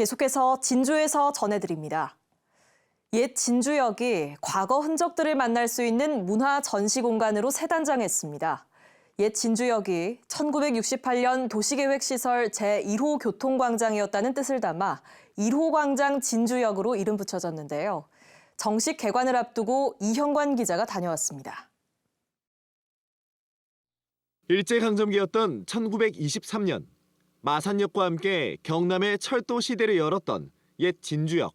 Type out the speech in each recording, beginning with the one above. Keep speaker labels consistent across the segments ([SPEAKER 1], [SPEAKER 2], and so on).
[SPEAKER 1] 계속해서 진주에서 전해드립니다. 옛 진주역이 과거 흔적들을 만날 수 있는 문화 전시 공간으로 새 단장했습니다. 옛 진주역이 1968년 도시계획 시설 제1호 교통광장이었다는 뜻을 담아 1호 광장 진주역으로 이름 붙여졌는데요. 정식 개관을 앞두고 이형관 기자가 다녀왔습니다.
[SPEAKER 2] 일제강점기였던 1923년 마산역과 함께 경남의 철도 시대를 열었던 옛 진주역.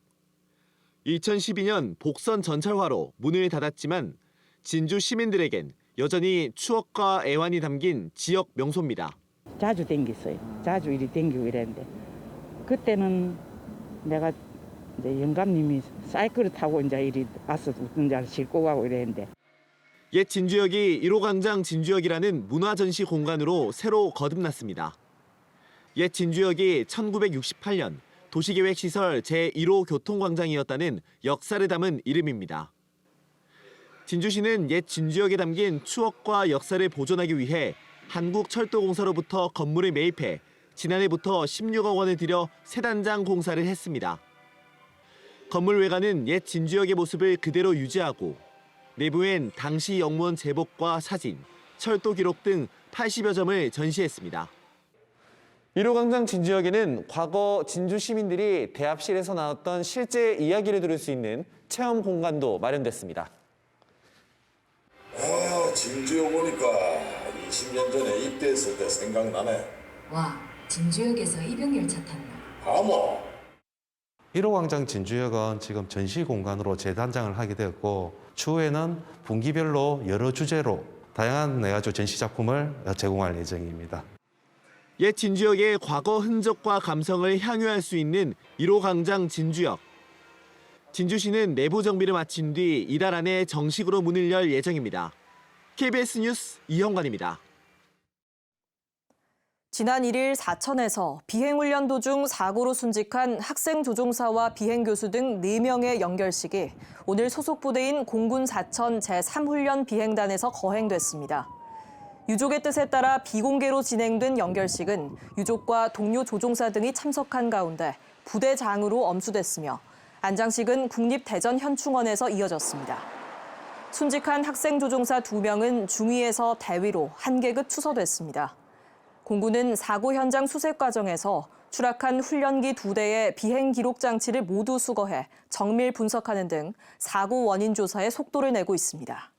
[SPEAKER 2] 2012년 복선 전철화로 문을 닫았지만 진주 시민들에겐 여전히 추억과 애환이 담긴 지역 명소입니다.
[SPEAKER 3] 자주 댕겼어요. 자주 이리 댕기고 이랬는데 그때는 내가 이제 영감님이 사이클을 타고 이제 이리 와서 운전을 싣고 가고 이랬는데
[SPEAKER 2] 옛 진주역이 1호 광장 진주역이라는 문화 전시 공간으로 새로 거듭났습니다. 옛 진주역이 1968년 도시계획 시설 제1호 교통광장이었다는 역사를 담은 이름입니다. 진주시는 옛 진주역에 담긴 추억과 역사를 보존하기 위해 한국철도공사로부터 건물을 매입해 지난해부터 16억 원을 들여 새 단장 공사를 했습니다. 건물 외관은 옛 진주역의 모습을 그대로 유지하고 내부엔 당시 영무원 제복과 사진, 철도 기록 등 80여 점을 전시했습니다. 1호 광장 진주역에는 과거 진주 시민들이 대합실에서 나왔던 실제 이야기를 들을 수 있는 체험 공간도 마련됐습니다.
[SPEAKER 4] 아, 진주에 보니까 20년 전에 입대했을 때 생각나네.
[SPEAKER 5] 와, 진주역에서 이병열차 탔나?
[SPEAKER 4] 아모.
[SPEAKER 6] 1호 광장 진주역은 지금 전시 공간으로 재단장을 하게 되었고 추후에는 분기별로 여러 주제로 다양한 내가지고 전시 작품을 제공할 예정입니다.
[SPEAKER 2] 옛 진주역의 과거 흔적과 감성을 향유할 수 있는 1호 광장 진주역. 진주시는 내부 정비를 마친 뒤 이달 안에 정식으로 문을 열 예정입니다. KBS 뉴스 이형관입니다.
[SPEAKER 1] 지난 1일 사천에서 비행훈련 도중 사고로 순직한 학생 조종사와 비행교수 등 4명의 연결식이 오늘 소속 부대인 공군 사천 제3훈련 비행단에서 거행됐습니다. 유족의 뜻에 따라 비공개로 진행된 연결식은 유족과 동료 조종사 등이 참석한 가운데 부대장으로 엄수됐으며 안장식은 국립대전현충원에서 이어졌습니다. 순직한 학생 조종사 2명은 중위에서 대위로 한 계급 추서됐습니다. 공군은 사고 현장 수색 과정에서 추락한 훈련기 두 대의 비행 기록 장치를 모두 수거해 정밀 분석하는 등 사고 원인 조사에 속도를 내고 있습니다.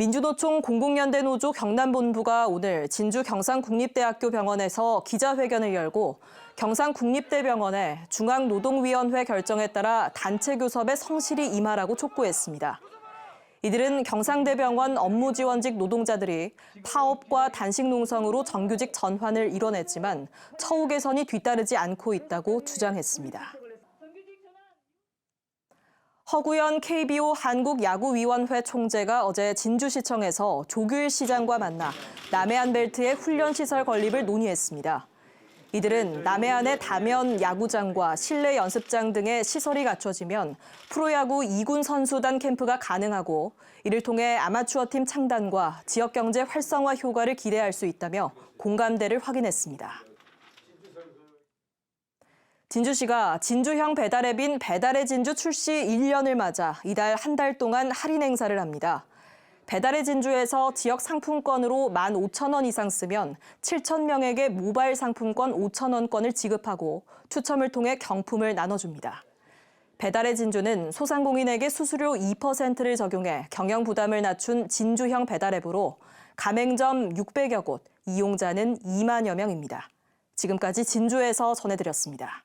[SPEAKER 1] 민주노총 공공연대 노조 경남본부가 오늘 진주 경상국립대학교 병원에서 기자회견을 열고 경상국립대병원에 중앙노동위원회 결정에 따라 단체 교섭에 성실히 임하라고 촉구했습니다. 이들은 경상대병원 업무지원직 노동자들이 파업과 단식 농성으로 정규직 전환을 이뤄냈지만 처우 개선이 뒤따르지 않고 있다고 주장했습니다. 허구현 KBO 한국야구위원회 총재가 어제 진주시청에서 조규일 시장과 만나 남해안 벨트의 훈련시설 건립을 논의했습니다. 이들은 남해안의 다면 야구장과 실내 연습장 등의 시설이 갖춰지면 프로야구 2군 선수단 캠프가 가능하고 이를 통해 아마추어 팀 창단과 지역 경제 활성화 효과를 기대할 수 있다며 공감대를 확인했습니다. 진주시가 진주형 배달앱인 배달의 진주 출시 1년을 맞아 이달 한 달 동안 할인 행사를 합니다. 배달의 진주에서 지역 상품권으로 15,000원 이상 쓰면 7,000명에게 모바일 상품권 5,000원권을 지급하고 추첨을 통해 경품을 나눠줍니다. 배달의 진주는 소상공인에게 수수료 2%를 적용해 경영 부담을 낮춘 진주형 배달앱으로 가맹점 600여 곳, 이용자는 2만여 명입니다. 지금까지 진주에서 전해드렸습니다.